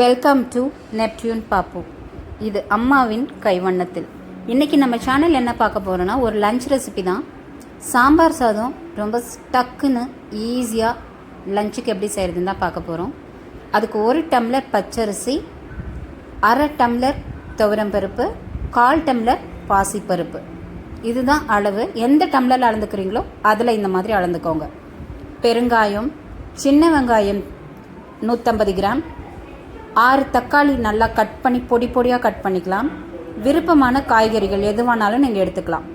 Welcome to Neptune பாப்பு இது அம்மாவின் கைவண்ணத்தில். இன்றைக்கி நம்ம சேனல் என்ன பார்க்க போகிறோன்னா ஒரு லஞ்ச் ரெசிபி தான். சாம்பார் சாதம் ரொம்ப டக்குன்னு ஈஸியாக லஞ்சுக்கு எப்படி செய்கிறதுன்னு தான் பார்க்க போகிறோம் அதுக்கு ஒரு டம்ளர் பச்சரிசி அரை டம்ளர் துவரம் பருப்பு கால் டம்ளர் பாசிப்பருப்பு. இதுதான் அளவு. எந்த டம்ளரில் அளந்துக்கிறீங்களோ அதில் இந்த மாதிரி அளந்துக்கோங்க. பெருங்காயம் சின்ன வெங்காயம் நூற்றம்பது கிராம் ஆறு தக்காளி நல்லா கட் பண்ணி பொடி பொடியாக கட் பண்ணிக்கலாம். விருப்பமான காய்கறிகள் எதுவானாலும் நீங்கள் எடுத்துக்கலாம்.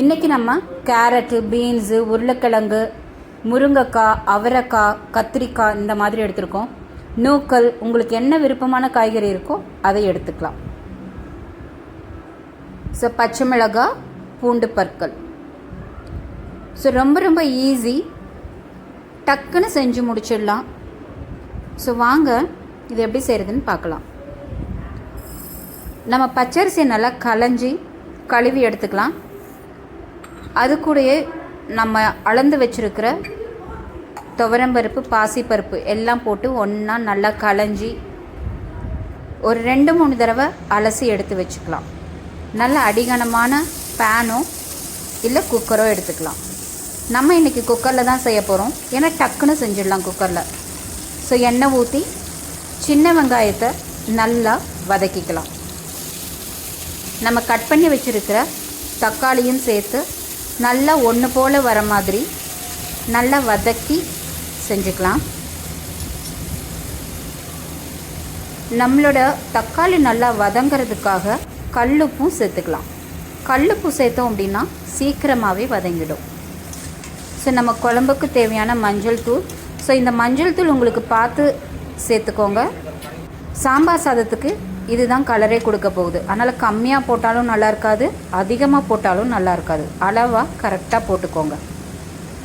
இன்றைக்கி நம்ம கேரட்டு பீன்ஸு உருளைக்கிழங்கு முருங்கைக்காய் அவரைக்காய் கத்திரிக்காய் இந்த மாதிரி எடுத்திருக்கோம். நூக்கல் உங்களுக்கு என்ன விருப்பமான காய்கறி இருக்கோ அதை எடுத்துக்கலாம். ஸோ பச்சை மிளகாய் பூண்டு பற்கள். ஸோ ரொம்ப ரொம்ப ஈஸி டக்குன்னு செஞ்சு முடிச்சிடலாம். ஸோ வாங்க. இது எப்படி செய்கிறதுன்னு பார்க்கலாம். நம்ம பச்சரிசியை நல்லா களைஞ்சி கழுவி எடுத்துக்கலாம். அது கூடயே நம்ம அளந்து வச்சுருக்கிற துவரம்பருப்பு பாசிப்பருப்பு எல்லாம் போட்டு ஒன்றா நல்லா களைஞ்சி ஒரு ரெண்டு மூணு தடவை அலசி எடுத்து வச்சுக்கலாம். நல்ல அடிகனமான பேனோ இல்லை குக்கரோ எடுத்துக்கலாம். நம்ம இன்றைக்கி குக்கரில் தான் செய்ய போகிறோம் ஏன்னா டக்குன்னு செஞ்சிடலாம் குக்கரில். ஸோ எண்ணெய் ஊற்றி சின்ன வெங்காயத்தை நல்லா வதக்கிக்கலாம். நம்ம கட் பண்ணி வச்சுருக்கிற தக்காளியும் சேர்த்து நல்லா ஒன்று போல் வர மாதிரி நல்லா வதக்கி செஞ்சுக்கலாம். நம்மளோட தக்காளி நல்லா வதங்கிறதுக்காக கல்லுப்பும் சேர்த்துக்கலாம். கல்லுப்பு சேர்த்தோம் அப்படின்னா சீக்கிரமாகவே வதங்கிடும். ஸோ நம்ம குழம்புக்கு தேவையான மஞ்சள் தூள். ஸோ இந்த மஞ்சள் தூள் உங்களுக்கு பார்த்து சேர்த்துக்கோங்க. சாம்பார் சாதத்துக்கு இதுதான் கலரே கொடுக்க போகுது. அதனால் கம்மியாக போட்டாலும் நல்லா இருக்காது அதிகமாக போட்டாலும் நல்லா இருக்காது. அளவாக கரெக்டாக போட்டுக்கோங்க.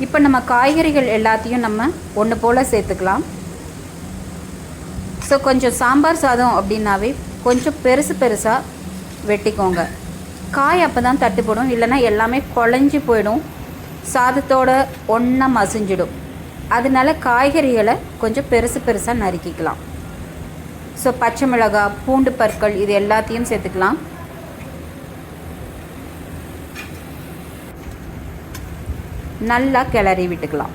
இப்போ நம்ம காய்கறிகள் எல்லாத்தையும் நம்ம ஒன்று போல் சேர்த்துக்கலாம். ஸோ கொஞ்சம் சாம்பார் சாதம் அப்படின்னாவே கொஞ்சம் பெருசு பெருசாக வெட்டிக்கோங்க. காய் அப்போ தான் தட்டுப்படும். இல்லைன்னா எல்லாமே குழஞ்சி போயிடும். சாதத்தோட ஒன்றா மசிஞ்சிடும். அதனால காய்கறிகளை கொஞ்சம் பெருசு பெருசாக நறுக்கிக்கலாம். ஸோ பச்சை மிளகாய் பூண்டு பற்கள் இது எல்லாத்தையும் சேர்த்துக்கலாம். நல்லா கிளறி விட்டுக்கலாம்.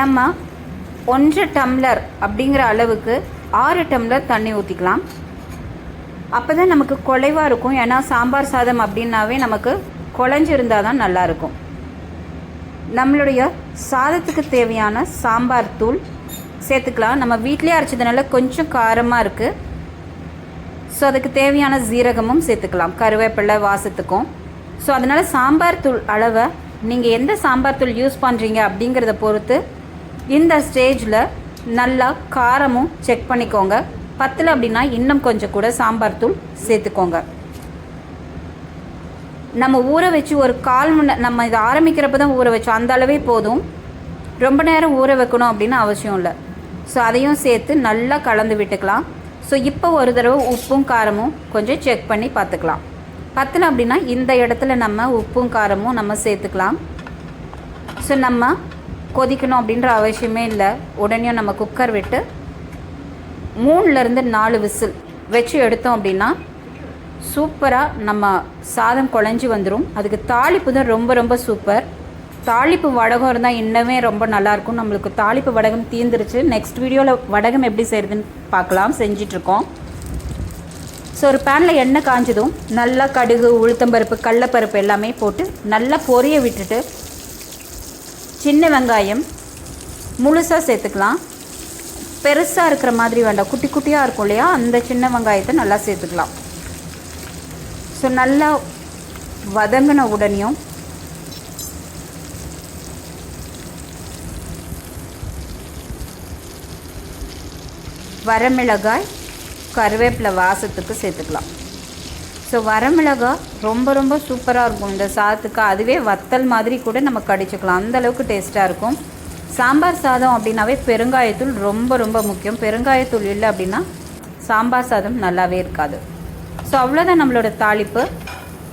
நம்ம ஒன்றரை டம்ளர் அப்படிங்கிற அளவுக்கு ஆறு டம்ளர் தண்ணி ஊற்றிக்கலாம் அப்போ தான் நமக்கு குலைவாக இருக்கும். ஏன்னா சாம்பார் சாதம் அப்படின்னாவே நமக்கு குழஞ்சிருந்தால் தான் நல்லாயிருக்கும் நம்மளுடைய சாதத்துக்கு தேவையான சாம்பார் தூள் சேர்த்துக்கலாம். நம்ம வீட்டிலே அரைச்சதுனால கொஞ்சம் காரமாக இருக்குது ஸோ அதுக்கு தேவையான ஜீரகமும் சேர்த்துக்கலாம். கருவேப்பிலை வாசத்துக்கும். ஸோ அதனால் சாம்பார் தூள் அளவை நீங்கள் எந்த சாம்பார் தூள் யூஸ் பண்ணுறீங்க அப்படிங்கிறத பொறுத்து இந்த ஸ்டேஜில் நல்லா காரமும் செக் பண்ணிக்கோங்க. பத்தில் அப்படின்னா இன்னும் கொஞ்சம் கூட சாம்பார் தூள் சேர்த்துக்கோங்க. நம்ம ஊற வச்சு ஒரு கால் மணி நம்ம இதை ஆரம்பிக்கிறப்ப தான் ஊற வச்சோம். அந்த அளவே போதும். ரொம்ப நேரம் ஊற வைக்கணும் அப்படின்னு அவசியம் இல்லை. ஸோ அதையும் சேர்த்து நல்லா கலந்து விட்டுக்கலாம். ஸோ இப்போ ஒரு தடவை உப்பும் காரமும் கொஞ்சம் செக் பண்ணி பார்த்துக்கலாம். பத்தில் அப்படின்னா இந்த இடத்துல நம்ம உப்பும் காரமும் நம்ம சேர்த்துக்கலாம். ஸோ நம்ம கொதிக்கணும் அப்படின்ற அவசியமே இல்லை. உடனே நம்ம குக்கர் விட்டு மூணுலேருந்து நாலு விசில் வச்சு எடுத்தோம் அப்படின்னா சூப்பராக நம்ம சாதம் குழஞ்சி வந்துடும் அதுக்கு தாளிப்பு தான் ரொம்ப ரொம்ப சூப்பர் தாளிப்பு வடகம் இருந்தால் இன்னமே ரொம்ப நல்லாயிருக்கும் நம்மளுக்கு தாளிப்பு வடகம் தீர்ந்துருச்சு நெக்ஸ்ட் வீடியோவில் வடகம் எப்படி செய்கிறதுன்னு பார்க்கலாம். செஞ்சிட்ருக்கோம் ஸோ ஒரு பேனில் எண்ணெய் காஞ்சதும் நல்லா கடுகு உளுத்தம்பருப்பு கடலப்பருப்பு எல்லாமே போட்டு நல்லா பொரிய விட்டுட்டு சின்ன வெங்காயம் முழுசாக சேர்த்துக்கலாம். பெருசாக இருக்கிற மாதிரி வேண்டாம். குட்டி குட்டியாக இருக்கும் இல்லையா? அந்த சின்ன வெங்காயத்தை நல்லா சேர்த்துக்கலாம். ஸோ நல்லா வதங்கின உடனேயும் வரமிளகாய் கருவேப்பிலை வாசத்துக்கு சேர்த்துக்கலாம். ஸோ வரமிளகாய் ரொம்ப ரொம்ப சூப்பராக இருக்கும். இந்த சாதத்துக்கு அதுவே வத்தல் மாதிரி கூட நம்ம கடிச்சிக்கலாம். அந்தளவுக்கு டேஸ்ட்டாக இருக்கும். சாம்பார் சாதம் அப்படின்னாவே பெருங்காயத்தூள் ரொம்ப ரொம்ப முக்கியம். பெருங்காயத்தூள் இல்லை அப்படின்னா சாம்பார் சாதம் நல்லாவே இருக்காது. ஸோ அவ்வளோதான் நம்மளோட தாளிப்பு.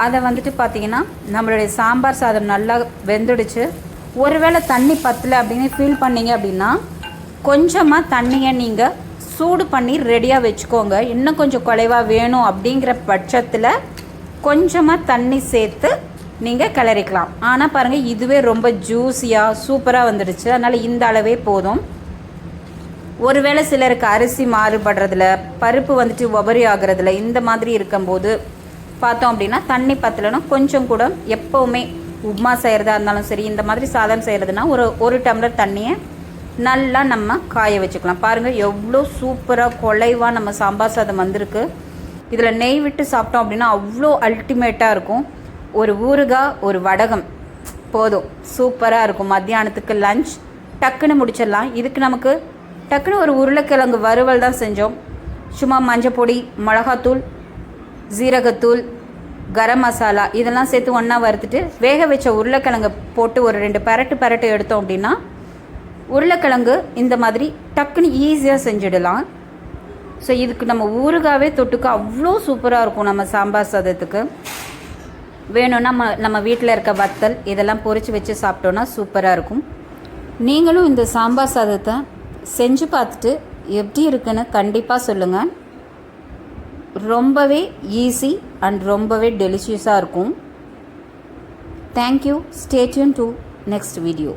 அதை வந்துட்டு பார்த்தீங்கன்னா நம்மளுடைய சாம்பார் சாதம் நல்லா வெந்துடுச்சு. ஒருவேளை தண்ணி பத்தலை அப்படின்னு ஃபீல் பண்ணீங்க அப்படின்னா கொஞ்சமாக தண்ணியை நீங்கள் சூடு பண்ணி ரெடியாக வச்சுக்கோங்க. இன்னும் கொஞ்சம் குறைவாக வேணும் அப்படிங்கிற பட்சத்தில் கொஞ்சமாக தண்ணி சேர்த்து நீங்கள் கிளறிக்கலாம். ஆனால் பாருங்கள் இதுவே ரொம்ப ஜூஸியாக சூப்பராக வந்துடுச்சு. அதனால் இந்த அளவே போதும். ஒருவேளை சிலருக்கு அரிசி மாறுபடுறதுல பருப்பு வந்துட்டு உபரி ஆகிறதுல இந்த மாதிரி இருக்கும்போது பார்த்தோம் அப்படின்னா தண்ணி பத்தலைன்னா கொஞ்சம் கூட எப்போவுமே உப்மா செய்கிறதா இருந்தாலும் சரி இந்த மாதிரி சாதம் செய்கிறதுனா ஒரு ஒரு டம்ளர் தண்ணியை நல்லா நம்ம காய வச்சுக்கலாம். பாருங்கள் எவ்வளோ சூப்பராக கொலைவாக நம்ம சாம்பார் சாதம் வந்திருக்கு. இதில் நெய் விட்டு சாப்பிட்டோம் அப்படின்னா அவ்வளோ அல்டிமேட்டாக இருக்கும். ஒரு ஊறுகாய் ஒரு வடகம் போதும். சூப்பராக இருக்கும். மத்தியானத்துக்கு லஞ்ச் டக்குன்னு முடிச்சிடலாம். இதுக்கு நமக்கு டக்குன்னு ஒரு உருளைக்கிழங்கு வறுவல் தான் செஞ்சோம். சும்மா மஞ்சப்பொடி மிளகாத்தூள் ஜீரகத்தூள் கரம் மசாலா இதெல்லாம் சேர்த்து ஒன்றா வறுத்துட்டு வேக வச்ச உருளைக்கிழங்கை போட்டு ஒரு ரெண்டு பரட்டு பரட்டு எடுத்தோம் அப்படின்னா உருளைக்கிழங்கு இந்த மாதிரி டக்குன்னு ஈஸியாக செஞ்சிடலாம். ஸோ இதுக்கு நம்ம ஊறுகாவே தொட்டுக்க அவ்வளோ சூப்பராக இருக்கும் நம்ம சாம்பார் சாதத்துக்கு. வேணும்னா நம்ம நம்ம வீட்டில் இருக்க வத்தல் இதெல்லாம் பொரித்து வச்சு சாப்பிட்டோன்னா சூப்பராக இருக்கும். நீங்களும் இந்த சாம்பார் சாதத்தை செஞ்சு பார்த்துட்டு எப்படி இருக்குன்னு கண்டிப்பாக சொல்லுங்கள் ரொம்பவே ஈஸி அண்ட் ரொம்பவே டெலிஷியஸாக இருக்கும். Thank you stay tuned to next video